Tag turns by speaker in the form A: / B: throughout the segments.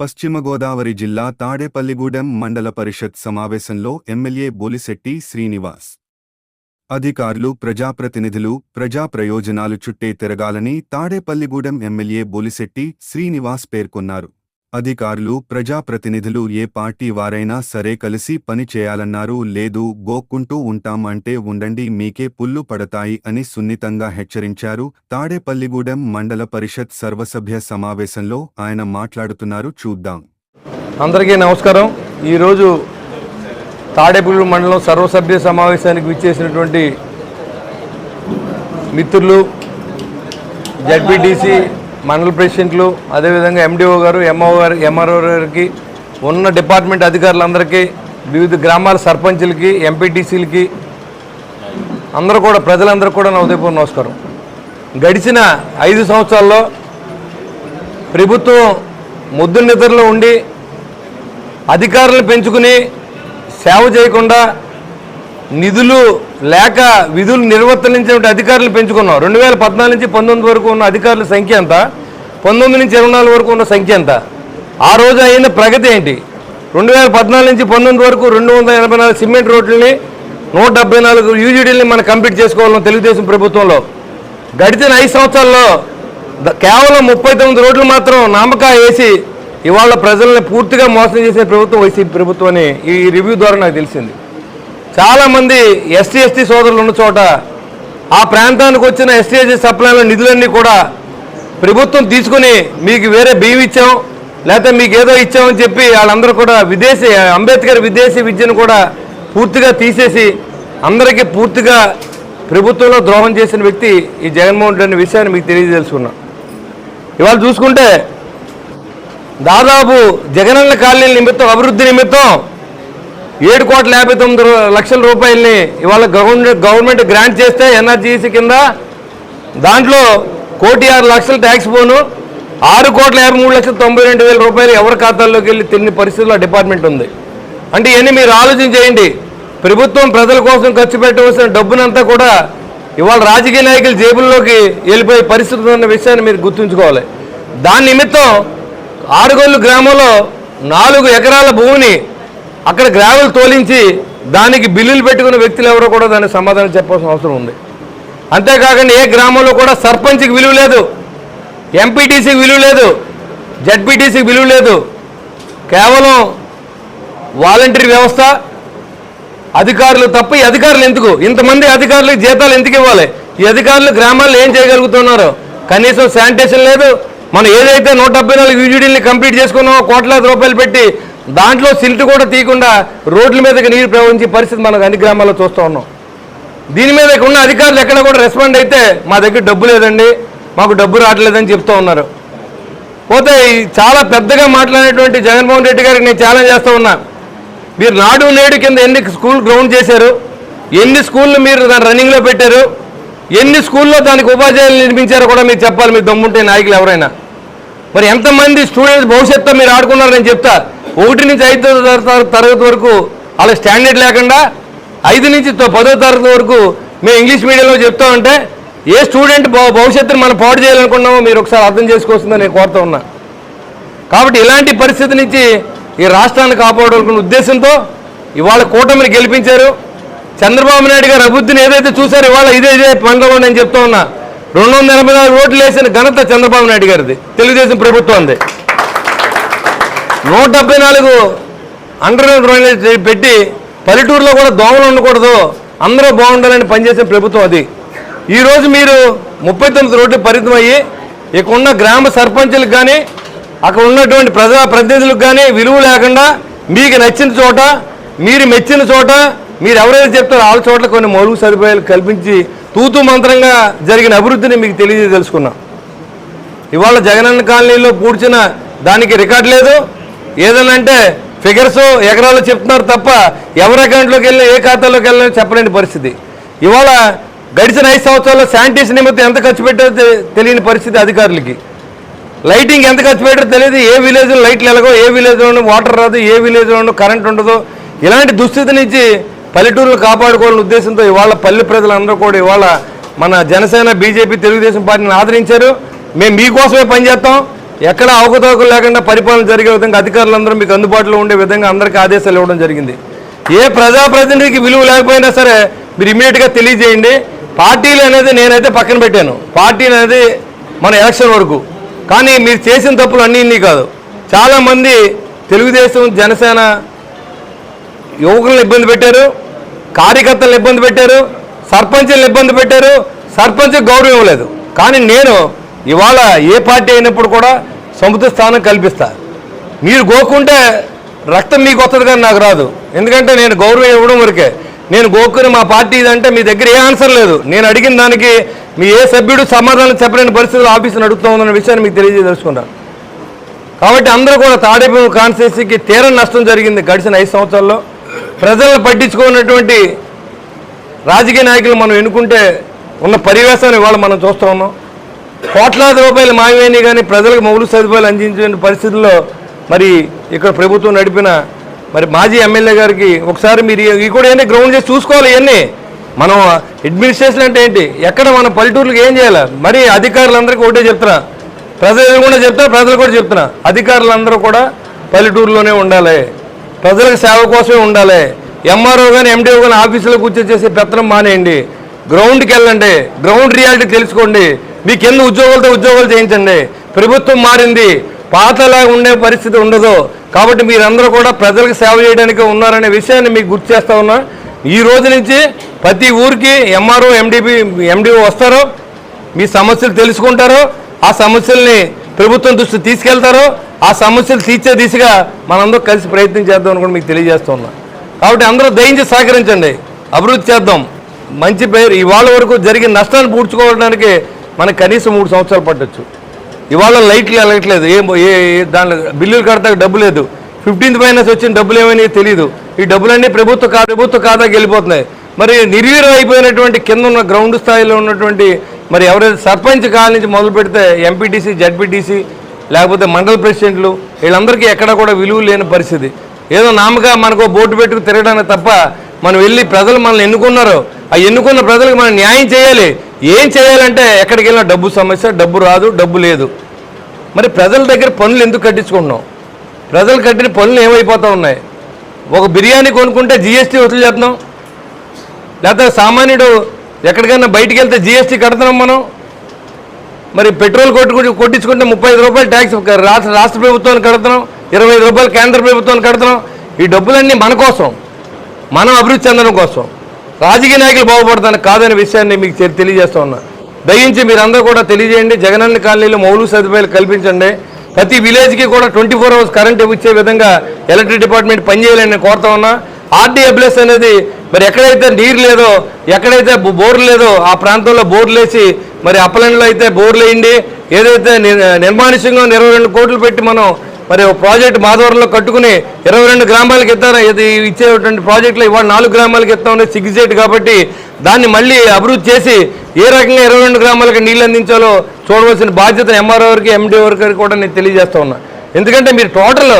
A: పశ్చిమ గోదావరి జిల్లా తాడేపల్లిగూడెం మండల పరిషత్ సమావేశంలో ఎమ్మెల్యే బోలిశెట్టి శ్రీనివాస్. అధికారులు ప్రజాప్రతినిధులు ప్రజా ప్రయోజనాలు చుట్టే తిరగాలని తాడేపల్లిగూడెం ఎమ్మెల్యే బోలిశెట్టి శ్రీనివాస్ పేర్కొన్నారు. అధికారులు ప్రజాప్రతినిధులు ఏ పార్టీ వారైనా సరే కలిసి పని చేయాలన్నారు లేదు గోక్కుంటూ ఉంటాం అంటే ఉండండి మీకే పుల్లు పడతాయి అని సున్నితంగా హెచ్చరించారు. తాడేపల్లిగూడెం మండల పరిషత్ సర్వసభ్య సమావేశంలో ఆయన మాట్లాడుతున్నారు చూద్దాం.
B: అందరికీ నమస్కారం. ఈరోజు తాడేపల్లి మండలం సర్వసభ్య సమావేశానికి విచ్చేసినటువంటి మిత్రులు జడ్పీటీసీ మండల ప్రెసిడెంట్లు అదేవిధంగా ఎండిఓ గారు ఎంఓ గారు ఎంఆర్ఓ గారికి ఉన్న డిపార్ట్మెంట్ అధికారులందరికీ వివిధ గ్రామాల సర్పంచులకి ఎంపీటీసీలకి అందరూ కూడా ప్రజలందరూ కూడా నా ఉదయపూర్వ నమస్కారం. గడిచిన ఐదు సంవత్సరాల్లో ప్రభుత్వం ముద్దు నిద్రలో ఉండి అధికారులను పెంచుకుని సేవ చేయకుండా నిధులు లేక విధులు నిర్వర్తించిన అధికారులు పెంచుకున్నాం. రెండు వేల పద్నాలుగు నుంచి పంతొమ్మిది వరకు ఉన్న అధికారుల సంఖ్య ఎంత? పంతొమ్మిది నుంచి ఇరవై నాలుగు వరకు ఉన్న సంఖ్య ఎంత? ఆ రోజు అయిన ప్రగతి ఏంటి? రెండు వేల పద్నాలుగు నుంచి పంతొమ్మిది వరకు రెండు వందల ఎనభై నాలుగు సిమెంట్ రోడ్లని నూట డెబ్బై నాలుగు యూజీడీలని మనం కంప్లీట్ చేసుకోవాలి తెలుగుదేశం ప్రభుత్వంలో. గడిచిన ఐదు సంవత్సరాల్లో ద- కేవలం ముప్పై తొమ్మిది రోడ్లు మాత్రం నామకా వేసి ఇవాళ ప్రజల్ని పూర్తిగా మోసం చేసే ప్రభుత్వం వైసీపీ ప్రభుత్వం అని ఈ రివ్యూ ద్వారా నాకు తెలిసింది. చాలామంది ఎస్టీ ఎస్టీ సోదరులు ఉన్న చోట ఆ ప్రాంతానికి వచ్చిన ఎస్టీ ఎస్టీ సప్లైల నిధులన్నీ కూడా ప్రభుత్వం తీసుకుని మీకు వేరే బియ్యం ఇచ్చాం లేకపోతే మీకు ఏదో ఇచ్చామని చెప్పి వాళ్ళందరూ కూడా విదేశీ అంబేద్కర్ విదేశీ విద్యను కూడా పూర్తిగా తీసేసి అందరికీ పూర్తిగా ప్రభుత్వంలో ద్రోహం చేసిన వ్యక్తి ఈ జగన్మోహన్ రెడ్డి అనే విషయాన్ని మీకు తెలియజేసుకున్నా. ఇవాళ చూసుకుంటే దాదాపు జగనన్న కాలనీ నిమిత్తం అభివృద్ధి నిమిత్తం ఏడు కోట్ల యాభై తొమ్మిది లక్షల రూపాయలని ఇవాళ గవర్నమెంట్ గవర్నమెంట్ గ్రాంట్ చేస్తే ఎన్ఆర్జీసీ కింద దాంట్లో కోటి ఆరు లక్షల ట్యాక్స్ పోను ఆరు కోట్ల యాభై మూడు లక్షల తొంభై రెండు వేల రూపాయలు ఎవరి ఖాతాల్లోకి వెళ్ళి తెలియని పరిస్థితుల్లో డిపార్ట్మెంట్ ఉంది. అంటే ఇవన్నీ మీరు ఆలోచన చేయండి. ప్రభుత్వం ప్రజల కోసం ఖర్చు పెట్టవలసిన డబ్బునంతా కూడా ఇవాళ రాజకీయ నాయకుల జేబుల్లోకి వెళ్ళిపోయే పరిస్థితి ఉన్న విషయాన్ని మీరు గుర్తుంచుకోవాలి. దాని నిమిత్తం ఆరుగొల్లు గ్రామంలో నాలుగు ఎకరాల భూమిని అక్కడ గ్రావెల్ తోలించి దానికి బిల్లులు పెట్టుకున్న వ్యక్తులు ఎవరో కూడా దానికి సమాధానం చెప్పాల్సిన అవసరం ఉంది. అంతేకాకుండా ఏ గ్రామంలో కూడా సర్పంచ్కి విలువ లేదు ఎంపీటీసీకి విలువ లేదు జడ్పీటీసీకి విలువ లేదు. కేవలం వాలంటరీ వ్యవస్థ అధికారులు తప్ప ఈ అధికారులు ఎందుకు? ఇంతమంది అధికారులకు జీతాలు ఎందుకు ఇవ్వాలి? ఈ అధికారులు గ్రామాల్లో ఏం చేయగలుగుతున్నారు? కనీసం శానిటేషన్ లేదు. మనం ఏదైతే నూట డెబ్బై నాలుగు యూజీడీని కంప్లీట్ చేసుకున్నామో కోట్లాది రూపాయలు పెట్టి దాంట్లో సిల్ట్ కూడా తీయకుండా రోడ్ల మీదకి నీరు ప్రవహించే పరిస్థితి మనం అన్ని గ్రామాల్లో చూస్తూ ఉన్నాం. దీని మీద ఇక్కడ ఉన్న అధికారులు ఎక్కడ కూడా రెస్పాండ్ అయితే మా దగ్గర డబ్బు లేదండి మాకు డబ్బు రావట్లేదని చెప్తూ ఉన్నారు. పోతే చాలా పెద్దగా మాట్లాడేటువంటి జగన్మోహన్ రెడ్డి గారికి నేను ఛాలెంజ్ చేస్తూ ఉన్నా. మీరు నాడు నేడు కింద ఎన్ని స్కూల్ గ్రౌండ్ చేశారు ఎన్ని స్కూళ్ళు మీరు దాని రన్నింగ్లో పెట్టారు ఎన్ని స్కూల్లో దానికి ఉపాధ్యాయులు నిర్మించారో కూడా మీరు చెప్పాలి మీరు దమ్ముంటే నాయకులు ఎవరైనా. మరి ఎంతమంది స్టూడెంట్స్ భవిష్యత్తు మీరు ఆడుకున్నారు నేను చెప్తా. ఒకటి నుంచి ఐదో తరగతి వరకు వాళ్ళ స్టాండర్డ్ లేకుండా ఐదు నుంచి పదో తరగతి వరకు మేము ఇంగ్లీష్ మీడియంలో చెప్తా ఉంటే ఏ స్టూడెంట్ భవిష్యత్తును మనం పాడు చేయాలనుకున్నామో మీరు ఒకసారి అర్థం చేసుకోవాల్సిందని నేను కోరుతా ఉన్నా. కాబట్టి ఇలాంటి పరిస్థితి నుంచి ఈ రాష్ట్రాన్ని కాపాడాలనుకున్న ఉద్దేశంతో ఇవాళ కూటమిని గెలిపించారు. చంద్రబాబు నాయుడు గారు అభివృద్ధిని ఏదైతే చూసారో ఇవాళ ఇదే ఇదే పనిలో నేను చెప్తా ఉన్నా. రెండు వందల ఎనభై నాలుగు ఓట్లు వేసిన ఘనత చంద్రబాబు నాయుడు గారిది. తెలుగుదేశం ప్రభుత్వంది. నూట డెబ్బై నాలుగు అండర్ గ్రౌండ్ పెట్టి పల్లెటూరులో కూడా దోమలు ఉండకూడదు. అందరూ బాగుండాలని పనిచేసే ప్రభుత్వం అది. ఈరోజు మీరు ముప్పై తొమ్మిది రోడ్లు పరిమితం అయ్యి ఉన్న గ్రామ సర్పంచులకు కానీ అక్కడ ఉన్నటువంటి ప్రజా ప్రతినిధులకు కానీ విలువ లేకుండా మీకు నచ్చిన చోట మీరు మెచ్చిన చోట మీరు ఎవరైతే చెప్తారో వాళ్ళ చోట్ల కొన్ని మౌలిక సదుపాయాలు కల్పించి తూతు మంత్రంగా జరిగిన అభివృద్ధిని మీకు తెలియజే తెలుసుకున్నాం ఇవాళ జగనన్న కాలనీలో పూడ్చిన దానికి రికార్డ్ లేదు. ఏదనంటే ఫిగర్స్ ఎకరాలు చెప్తున్నారు తప్ప ఎవరి అకౌంట్లోకి వెళ్ళినా ఏ ఖాతాలోకి వెళ్ళినా చెప్పలేని పరిస్థితి. ఇవాళ గడిచిన ఐదు సంవత్సరాల్లో శానిటేషన్ నిమిత్తం ఎంత ఖర్చు పెట్టారో తెలియని పరిస్థితి అధికారులకి. లైటింగ్ ఎంత ఖర్చు పెట్టారో తెలియదు. ఏ విలేజ్లో లైట్లు ఎలాగో ఏ విలేజ్లోనూ వాటర్ రాదు ఏ విలేజ్లోనూ కరెంట్ ఉండదు ఇలాంటి దుస్థితి నుంచి పల్లెటూరులు కాపాడుకోవాలనే ఉద్దేశంతో ఇవాళ పల్లె ప్రజలందరూ కూడా ఇవాళ మన జనసేన బీజేపీ తెలుగుదేశం పార్టీని ఆదరించారు. మేము మీకోసమే పనిచేస్తాం. ఎక్కడ అవకతవకలు లేకుండా పరిపాలన జరిగే విధంగా అధికారులందరూ మీకు అందుబాటులో ఉండే విధంగా అందరికీ ఆదేశాలు ఇవ్వడం జరిగింది. ఏ ప్రజాప్రతినిధికి విలువ లేకపోయినా సరే మీరు ఇమీడియట్గా తెలియజేయండి. పార్టీలు అనేది నేనైతే పక్కన పెట్టాను. పార్టీలు అనేది మన ఎలక్షన్ వరకు. కానీ మీరు చేసిన తప్పులు అన్నీ ఇన్ని కాదు. చాలామంది తెలుగుదేశం జనసేన యువకులను ఇబ్బంది పెట్టారు కార్యకర్తలను ఇబ్బంది పెట్టారు సర్పంచులను ఇబ్బంది పెట్టారు సర్పంచ్ గౌరవం ఇవ్వలేదు. కానీ నేను ఇవాళ ఏ పార్టీ అయినప్పుడు కూడా సముద్ర స్థానం కల్పిస్తా. మీరు గోకుంటే రక్తం మీకు వస్తుంది కానీ నాకు రాదు. ఎందుకంటే నేను గౌరవం ఇవ్వడం వరకే. నేను గోక్కుని మా పార్టీ ఇదంటే మీ దగ్గర ఏ ఆన్సర్ లేదు. నేను అడిగిన దానికి మీ ఏ సభ్యుడు సమాధానం చెప్పలేని పరిస్థితుల్లో ఆఫీసును అడుగుతా ఉందన్న విషయాన్ని మీకు తెలియజేసుకున్నాను కాబట్టి అందరూ కూడా తాడేపు కాన్స్టిట్యూన్సీకి తీరని నష్టం జరిగింది గడిచిన ఐదు సంవత్సరాల్లో. ప్రజలను పట్టించుకున్నటువంటి రాజకీయ నాయకులు మనం ఎన్నుకుంటే ఉన్న పరివేశాన్ని ఇవాళ మనం చూస్తూ ఉన్నాం. కోట్లాది రూపాయలు మాయమైనవి కానీ ప్రజలకు మౌలిక సదుపాయాలు అందించిన పరిస్థితుల్లో మరి ఇక్కడ ప్రభుత్వం నడిపిన మరి మాజీ ఎమ్మెల్యే గారికి ఒకసారి మీరు ఇవి కూడా ఏంటి గ్రౌండ్ చేసి చూసుకోవాలి ఇవన్నీ. మనం అడ్మినిస్ట్రేషన్ అంటే ఏంటి? ఎక్కడ మన పల్లెటూర్లకు ఏం చేయాలి? మరి అధికారులందరికీ ఒకటే చెప్తున్నా. ప్రజలు కూడా చెప్తా ప్రజలు కూడా చెప్తున్నా. అధికారులందరూ కూడా పల్లెటూరులోనే ఉండాలి. ప్రజలకు సేవ కోసమే ఉండాలి. ఎంఆర్ఓ కానీ ఎండిఓ కానీ ఆఫీసులో కూర్చొచ్చేసి పెత్తనం మానేయండి. గ్రౌండ్కి వెళ్ళండి. గ్రౌండ్ రియాలిటీ తెలుసుకోండి. మీకు ఎన్ని ఉద్యోగాలతో ఉద్యోగాలు చేయించండి? ప్రభుత్వం మారింది. పాతలా ఉండే పరిస్థితి ఉండదు. కాబట్టి మీరందరూ కూడా ప్రజలకు సేవ చేయడానికి ఉన్నారనే విషయాన్ని మీకు గుర్తు చేస్తా ఉన్నా. ఈ రోజు నుంచి ప్రతి ఊరికి ఎంఆర్ఓ ఎండిపి ఎండిఓ వస్తారు. మీ సమస్యలు తెలుసుకుంటారు. ఆ సమస్యల్ని ప్రభుత్వం దృష్టి తీసుకెళ్తారు. ఆ సమస్యలు తీర్చే దిశగా మనందరూ కలిసి ప్రయత్నం చేద్దాం అని కూడా మీకు తెలియజేస్తున్నా కాబట్టి అందరూ దయించి సహకరించండి. అభివృద్ధి చేద్దాం. మంచి పేరు. ఇవాళ వరకు జరిగిన నష్టాన్ని పూడ్చుకోవడానికి మనకు కనీసం మూడు సంవత్సరాలు పట్టొచ్చు. ఇవాళ లైట్లు వెళ్ళట్లేదు ఏ ఏ దాంట్లో బిల్లులు కడతాక డబ్బు లేదు. ఫిఫ్టీన్త్ మైనస్ వచ్చిన డబ్బులు ఏమైనా తెలియదు ఈ డబ్బులన్నీ ప్రభుత్వ కా ప్రభుత్వ ఖాతాకి వెళ్ళిపోతున్నాయి. మరి నిర్వీర్యం అయిపోయినటువంటి కింద ఉన్న గ్రౌండ్ స్థాయిలో ఉన్నటువంటి మరి ఎవరైతే సర్పంచ్ కాల నుంచి మొదలు పెడితే ఎంపీటీసీ జడ్పీటీసీ లేకపోతే మండల ప్రెసిడెంట్లు వీళ్ళందరికీ ఎక్కడ కూడా విలువ లేని పరిస్థితి. ఏదో నామగా మనకు బోటు పెట్టుకు తిరగడానికి తప్ప మనం వెళ్ళి ప్రజలు మనల్ని ఎన్నుకున్నారో ఆ ఎన్నుకున్న ప్రజలకు మనం న్యాయం చేయాలి. ఏం చేయాలంటే ఎక్కడికి వెళ్ళినా డబ్బు సమస్య డబ్బు రాదు డబ్బు లేదు. మరి ప్రజల దగ్గర పనులు ఎందుకు కట్టించుకుంటున్నాం? ప్రజలు కట్టిన పనులు ఏమైపోతూ ఉన్నాయి? ఒక బిర్యానీ కొనుక్కుంటే జిఎస్టీ వసూలు చేస్తున్నాం? లేకపోతే సామాన్యుడు ఎక్కడికైనా బయటికి వెళ్తే జిఎస్టీ కడుతున్నాం మనం? మరి పెట్రోల్ కొట్టు కొట్టించుకుంటే ముప్పై రూపాయలు ట్యాక్స్ రాష్ట్ర రాష్ట్ర ప్రభుత్వానికి కడుతున్నాం ఇరవై రూపాయలు కేంద్ర ప్రభుత్వానికి కడుతున్నాం. ఈ డబ్బులన్నీ మన కోసం మనం అభివృద్ధి చెందడం కోసం. రాజకీయ నాయకులు బాగుపడతాను కాదనే విషయాన్ని మీకు తెలియజేస్తా ఉన్నా. దయించి మీరందరూ కూడా తెలియజేయండి. జగనన్న కాలనీలో మౌలిక సదుపాయాలు కల్పించండి. ప్రతి విలేజ్కి కూడా ట్వంటీ ఫోర్ అవర్స్ కరెంట్ ఇచ్చే విధంగా ఎలక్ట్రిక్ డిపార్ట్మెంట్ పనిచేయాలని కోరుతా ఉన్నా. ఆర్డీఎబ్లెస్ అనేది మరి ఎక్కడైతే నీరు లేదో ఎక్కడైతే బో- బోర్లు లేదో ఆ ప్రాంతంలో బోర్లు వేసి మరి అప్పలంలో అయితే బోర్లు వేయండి. ఏదైతే ని- నిర్మానుష్యంగా ఇరవై రెండు కోట్లు పెట్టి మనం మరి ఒక ప్రాజెక్ట్ మాధవరంలో కట్టుకుని ఇరవై రెండు గ్రామాలకు ఇస్తారా ఇది ఇచ్చేటువంటి ప్రాజెక్టులు ఇవాళ నాలుగు గ్రామాలకు ఇస్తామని సిగ్గుచేటు కాబట్టి దాన్ని మళ్ళీ అభివృద్ధి చేసి ఏ రకంగా ఇరవై రెండు గ్రామాలకు నీళ్ళు అందించాలో చూడవలసిన బాధ్యత ఎంఆర్ఓ గారికి ఎండి వరకు కూడా నేను తెలియజేస్తా ఉన్నా. ఎందుకంటే మీరు టోటల్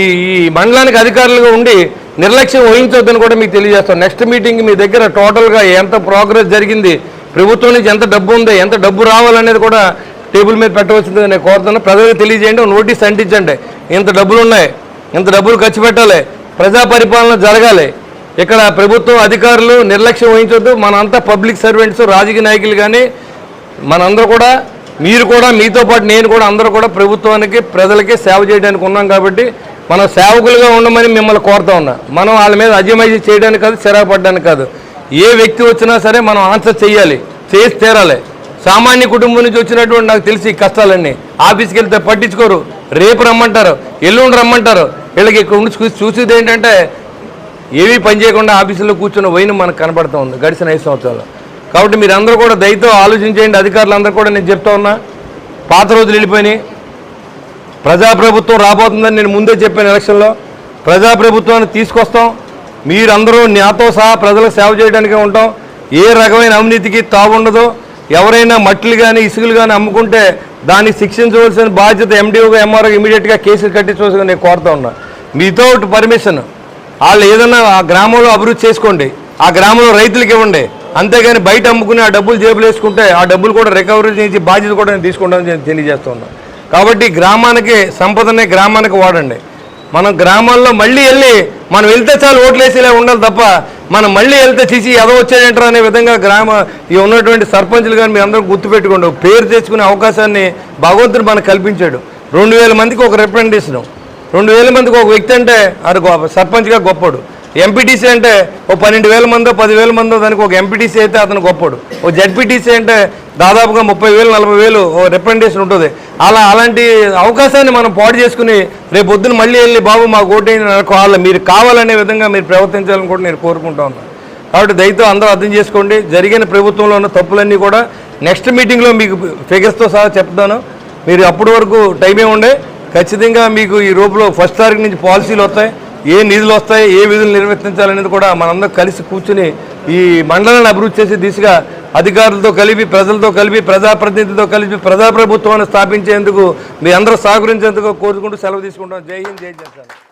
B: ఈ ఈ మండలానికి అధికారులుగా ఉండి నిర్లక్ష్యం వహించొద్దని కూడా మీకు తెలియజేస్తాం నెక్స్ట్ మీటింగ్ మీ దగ్గర టోటల్గా ఎంత ప్రోగ్రెస్ జరిగింది? ప్రభుత్వం నుంచి ఎంత డబ్బు ఉంది? ఎంత డబ్బు రావాలనేది కూడా టేబుల్ మీద పెట్టవలసింది నేను కోరుతున్నా. ప్రజలకు తెలియజేయండి నోటీస్ అంటించండి. ఇంత డబ్బులు ఉన్నాయి ఇంత డబ్బులు ఖర్చు పెట్టాలి ప్రజా పరిపాలన జరగాలి. ఇక్కడ ప్రభుత్వం అధికారులు నిర్లక్ష్యం వహించొద్దు. మనంతా పబ్లిక్ సర్వెంట్స్ రాజకీయ నాయకులు కానీ మనందరూ కూడా మీరు కూడా మీతో పాటు నేను కూడా అందరూ కూడా ప్రభుత్వానికి ప్రజలకి సేవ చేయడానికి ఉన్నాం కాబట్టి మనం సేవకులుగా ఉండమని మిమ్మల్ని కోరుతా ఉన్నా. మనం వాళ్ళ మీద అజమాయిషీ చేయడానికి కాదు చిరాకు కాదు. ఏ వ్యక్తి వచ్చినా సరే మనం ఆన్సర్ చేయాలి చేసి తీరాలి. సామాన్య కుటుంబం నుంచి వచ్చినటువంటి నాకు తెలిసి కష్టాలన్నీ. ఆఫీస్కి వెళ్తే పట్టించుకోరు. రేపు రమ్మంటారు. ఎల్లుండి రమ్మంటారు. వీళ్ళకి ఇక్కడ ఉండి చూసేది ఏంటంటే ఏమీ పని చేయకుండా ఆఫీసులో కూర్చున్న వైన్ మనకు కనబడుతూ ఉంది గడిచిన ఐదు సంవత్సరాలు. కాబట్టి మీరందరూ కూడా దయతో ఆలోచించేయండి. అధికారులందరూ కూడా నేను చెప్తా ఉన్నా. పాత రోజులు వెళ్ళిపోయినాయి. ప్రజాప్రభుత్వం రాబోతుందని నేను ముందే చెప్పాను ఎలక్షన్లో. ప్రజాప్రభుత్వాన్ని తీసుకొస్తాం. మీరందరూ నాతో సహా ప్రజలకు సేవ చేయడానికే ఉంటాం. ఏ రకమైన అవినీతికి తాగుండదు ఎవరైనా మట్టిలు కానీ ఇసుకలు కానీ అమ్ముకుంటే దాన్ని శిక్షించవలసిన బాధ్యత ఎండిఓగా ఎంఆర్ఓ ఇమీడియట్గా కేసులు కట్టించవలసిన నేను కోరుతా ఉన్నా. వితౌట్ పర్మిషన్ వాళ్ళు ఏదన్నా ఆ గ్రామంలో అభివృద్ధి చేసుకోండి. ఆ గ్రామంలో రైతులకు ఇవ్వండి. అంతేగాని బయట అమ్ముకుని ఆ డబ్బులు జేబులు వేసుకుంటే ఆ డబ్బులు కూడా రికవరీ చేసి బాధ్యత కూడా నేను తీసుకుంటానని నేను తెలియజేస్తూ ఉన్నా. కాబట్టి గ్రామానికి సంపదనే గ్రామానికి వాడండి. మనం గ్రామాల్లో మళ్ళీ వెళ్ళి మనం వెళ్తే చాలు ఓట్లు వేసేలా ఉండాలి తప్ప మనం మళ్ళీ వెళ్తే తీసి ఎదో వచ్చాడంటారు అనే విధంగా గ్రామ ఈ ఉన్నటువంటి సర్పంచులు కానీ మీరు అందరూ గుర్తుపెట్టుకోండి పేరు తెచ్చుకునే అవకాశాన్ని భగవంతుడు మనకు కల్పించాడు. రెండు వేల మందికి ఒక రిప్రజెంటేషన్. రెండు వేల మందికి ఒక వ్యక్తి అంటే అది గొప్ప- సర్పంచ్గా గొప్పడు. ఎంపీటీసీ అంటే ఓ పన్నెండు వేల మందో పదివేల మందో దానికి ఒక ఎంపీటీసీ అయితే అతను గొప్పడు. ఓ జడ్పీటీసీ అంటే దాదాపుగా ముప్పై వేలు నలభై వేలు ఓ రిప్రజెంటేషన్ ఉంటుంది. అలా అలాంటి అవకాశాన్ని మనం పాడు చేసుకుని రేపు పొద్దున మళ్ళీ వెళ్ళి బాబు మాకు ఓటేయండి వాళ్ళ మీరు కావాలనే విధంగా మీరు ప్రవర్తించాలని కూడా నేను కోరుకుంటా ఉన్నాను కాబట్టి దయతో అందరూ అర్థం చేసుకోండి జరిగిన ప్రభుత్వంలో ఉన్న తప్పులన్నీ కూడా నెక్స్ట్ మీటింగ్లో మీకు ఫిగర్స్తో సహా చెప్తాను. మీరు అప్పటి వరకు టైమే ఉండే ఖచ్చితంగా మీకు ఈ రూపులో ఫస్ట్ తారీఖు నుంచి పాలసీలు వస్తాయి. ఏ నిధులు వస్తాయి ఏ విధులు నిర్వర్తించాలనేది కూడా మనందరం కలిసి కూర్చుని ఈ మండలాన్ని అభివృద్ధి చేసే దిశగా అధికారులతో కలిపి ప్రజలతో కలిపి ప్రజాప్రతినిధులతో కలిపి ప్రజాప్రభుత్వాన్ని స్థాపించేందుకు మీ అందరూ సహకరించేందుకు కోరుకుంటూ సెలవు తీసుకుంటాం. జై హింద్ జై జగన్